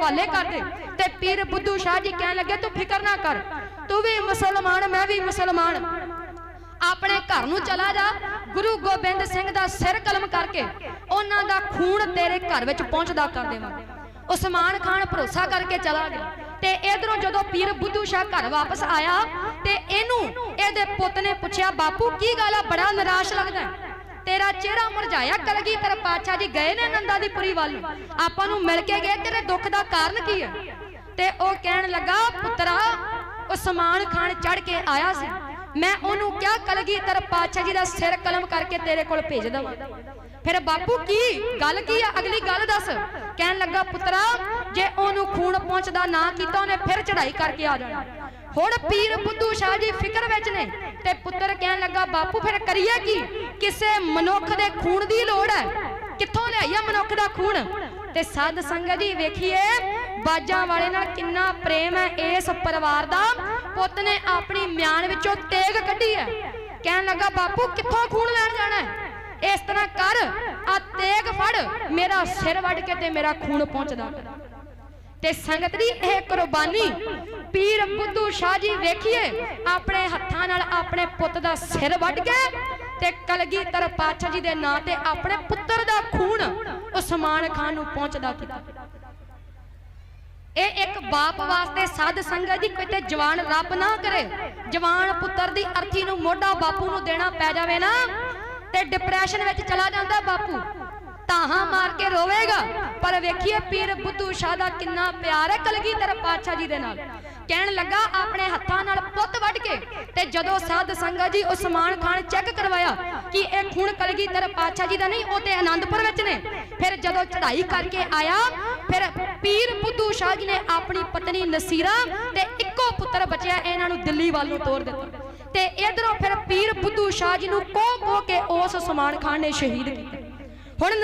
ਹਵਾਲੇ ਕਰ ਦੇ। ਤੇ ਪੀਰ ਬੁੱਧੂ ਸ਼ਾਹ ਜੀ ਕਹਿਣ ਲੱਗੇ, ਤੂੰ ਫਿਕਰ ਨਾ ਕਰ। ਤੂੰ ਵੀ ਮੁਸਲਮਾਨ, ਮੈਂ ਵੀ ਮੁਸਲਮਾਨ। ਆਪਣੇ ਘਰ ਨੂੰ ਚਲਾ ਜਾ। ਗੁਰੂ ਗੋਬਿੰਦ ਸਿੰਘ ਦਾ ਸਿਰ ਕਲਮ ਕਰਕੇ ਉਹਨਾਂ ਦਾ ਖੂਨ ਤੇਰੇ ਘਰ ਵਿੱਚ ਪਹੁੰਚਦਾ ਕਰ ਦੇਵਾਂਗੇ ਉਸਮਾਨ ਖਾਨ ਭਰੋਸਾ ਕਰਕੇ ਚਲਾ ਗਿਆ। ਤੇ ਇਧਰੋਂ ਜਦੋਂ ਪੀਰ ਬੁੱਧੂ ਸ਼ਾਹ ਘਰ ਵਾਪਸ ਆਇਆ, ਤੇ ਇਹਨੂੰ ਇਹਦੇ ਪੁੱਤ ਨੇ ਪੁੱਛਿਆ, ਬਾਪੂ, ਕੀ ਗੱਲ ਆ? ਬੜਾ ਨਿਰਾਸ਼ ਲੱਗਦਾ ਤੇਰਾ ਚਿਹਰਾ ਮੁਰਝਾਇਆ ਕਲਗੀਧਰ ਪਾਤਸ਼ਾਹ ਜੀ ਗਏ ਨੇ ਨੰਦਾ ਦੀ ਪੁਰੀ ਵੱਲ ਆਪਾਂ ਨੂੰ ਮਿਲ ਕੇ ਗਏ, ਤੇਰੇ ਦੁੱਖ ਦਾ ਕਾਰਨ ਕੀ ਹੈ? ਤੇ ਉਹ ਕਹਿਣ ਲੱਗਾ, ਪੁੱਤਰਾ ਉਸਮਾਨ ਖਾਨ ਚੜ ਕੇ ਆਇਆ ਸੀ। ਮੈਂ ਉਹਨੂੰ ਕਿਹਾ ਕਲਗੀਧਰ ਪਾਤਸ਼ਾਹ ਜੀ ਦਾ ਸਿਰ ਕਲਮ ਕਰਕੇ ਤੇਰੇ ਕੋਲ ਭੇਜ ਦਵਾਂ। ਫਿਰ ਬਾਪੂ ਕੀ? ਗੱਲ ਕੀ ਆ? ਅਗਲੀ ਗੱਲ ਦੱਸ। ਕਹਿਣ ਲੱਗਾ, ਪੁੱਤਰਾ, ਜੇ ਉਹਨੂੰ ਖੂਨ ਪਹੁੰਚਦਾ ਨਾ ਕੀਤਾ, ਉਹਨੇ ਫਿਰ ਚੜ੍ਹਾਈ ਕਰਕੇ ਆ ਜਾਣਾ। ਹੁਣ ਪੀਰ ਬੁੱਧੂ ਸ਼ਾਹ ਜੀ ਫਿਕਰ ਵਿੱਚ ਨੇ ਤੇ ਪੁੱਤਰ ਕਹਿਣ ਲੱਗਾ, ਬਾਪੂ, ਫਿਰ ਕਰੀਏ ਕੀ? ਕਿਸੇ ਮਨੁੱਖ ਦੇ ਖੂਨ ਦੀ ਲੋੜ ਹੈ। ਕਿੱਥੋਂ ਲਿਆਈਏ ਮਨੁੱਖ ਦਾ ਖੂਨ? ਤੇ ਸਾਧ ਸੰਗਤ ਜੀ, ਵੇਖੀਏ, ਬਾਜਾਂ ਵਾਲੇ ਨਾਲ ਕਿੰਨਾ ਪ੍ਰੇਮ ਹੈ ਇਸ ਪਰਿਵਾਰ ਦਾ। ਪੁੱਤ ਨੇ ਆਪਣੀ ਮਿਆਨ ਵਿੱਚੋਂ ਤੇਗ ਕੱਢੀ ਹੈ। ਕਹਿਣ ਲੱਗਾ, ਬਾਪੂ, ਕਿੱਥੋਂ ਖੂਨ ਲੈਣ ਜਾਣਾ ਹੈ? ਇਸ ਤਰ੍ਹਾਂ ਕਰ ਆ ਤੇਗ ਫੜ, ਮੇਰਾ ਸਿਰ ਵੱਢ ਕੇ ਤੇ ਮੇਰਾ ਖੂਨ ਪਹੁੰਚਦਾ। ਤੇ ਸੰਗਤ ਦੀ ਇਹ ਕੁਰਬਾਨੀ। ਪੀਰ ਬੁੱਧੂ ਸ਼ਾਹ ਜੀ ਵੇਖੀਏ, ਆਪਣੇ ਹੱਥਾਂ ਨਾਲ ਆਪਣੇ ਪੁੱਤ ਦਾ ਸਿਰ ਵੱਢ ਕੇ ਤੇ ਕਲਗੀਧਰ ਪਾਤਸ਼ਾਹ ਜੀ ਦੇ ਨਾਂ ਤੇ ਆਪਣੇ ਪੁੱਤਰ ਦਾ ਖੂਨ ਉਸਮਾਨ ਖਾਨ ਨੂੰ ਪਹੁੰਚਦਾ ਕੀਤਾ। ਇਹ ਇੱਕ ਬਾਪ ਵਾਸਤੇ ਸਾਧ ਸੰਗਤ ਦੀ ਕਿਤੇ ਜਵਾਨ ਰੱਬ ਨਾ ਕਰੇ। ਜਵਾਨ ਪੁੱਤਰ ਦੀ ਅਰਥੀ ਨੂੰ ਮੋਢਾ ਬਾਪੂ ਨੂੰ ਦੇਣਾ ਪੈ ਜਾਵੇ ਨਾ ਤੇ ਡਿਪਰੈਸ਼ਨ ਵਿੱਚ ਚਲਾ ਜਾਂਦਾ ਬਾਪੂ। ਤਾਹਾਂ ਮਾਰ ਕੇ ਰੋਵੇਗਾ। ਪਰ ਵੇਖੀਏ, ਪੀਰ ਬੁੱਧੂ ਸ਼ਾਹ ਦਾ ਕਿੰਨਾ ਪਿਆਰ ਹੈ ਕਲਗੀਧਰ ਪਾਤਸ਼ਾਹ ਜੀ ਦੇ ਨਾਲ। ਕਹਿਣ ਲੱਗਾ, ਆਪਣੇ ਹੱਥਾਂ ਨਾਲ ਪੁੱਤ ਵੱਢ ਕੇ ਤੇ ਜਦੋਂ ਸਾਧ ਸੰਗਤ ਜੀ ਉਸਮਾਨ ਖਾਨ ਚੈੱਕ ਕਰਵਾਇਆ ਕਿ ਇਹ ਖੂਨ ਕਲਗੀਧਰ ਪਾਤਸ਼ਾਹ ਜੀ ਦਾ ਨਹੀਂ, ਉਹ ਤੇ ਆਨੰਦਪੁਰ ਵਿੱਚ ਨੇ। ਫਿਰ ਜਦੋਂ ਚੜ੍ਹਾਈ ਕਰਕੇ ਆਇਆ, ਫਿਰ ਪੀਰ ਬੁੱਧੂ ਸ਼ਾਹ ਜੀ ਨੇ ਆਪਣੀ ਪਤਨੀ ਨਸੀਰਾ ਤੇ ਇੱਕੋ ਪੁੱਤਰ ਬਚਿਆ, ਇਹਨਾਂ ਨੂੰ ਦਿੱਲੀ ਵੱਲ ਨੂੰ ਤੋਰ ਦਿੱਤਾ। ਤੇ ਇਧਰੋਂ ਫਿਰ ਪੀਰ ਬੁੱਧੂ ਸ਼ਾਹ ਜੀ ਨੂੰ ਕੋਹ ਕੋਹ ਕੇ ਉਸ ਉਸਮਾਨ ਖਾਨ ਨੇ ਸ਼ਹੀਦ ਕੀਤਾ। ਹੁਣ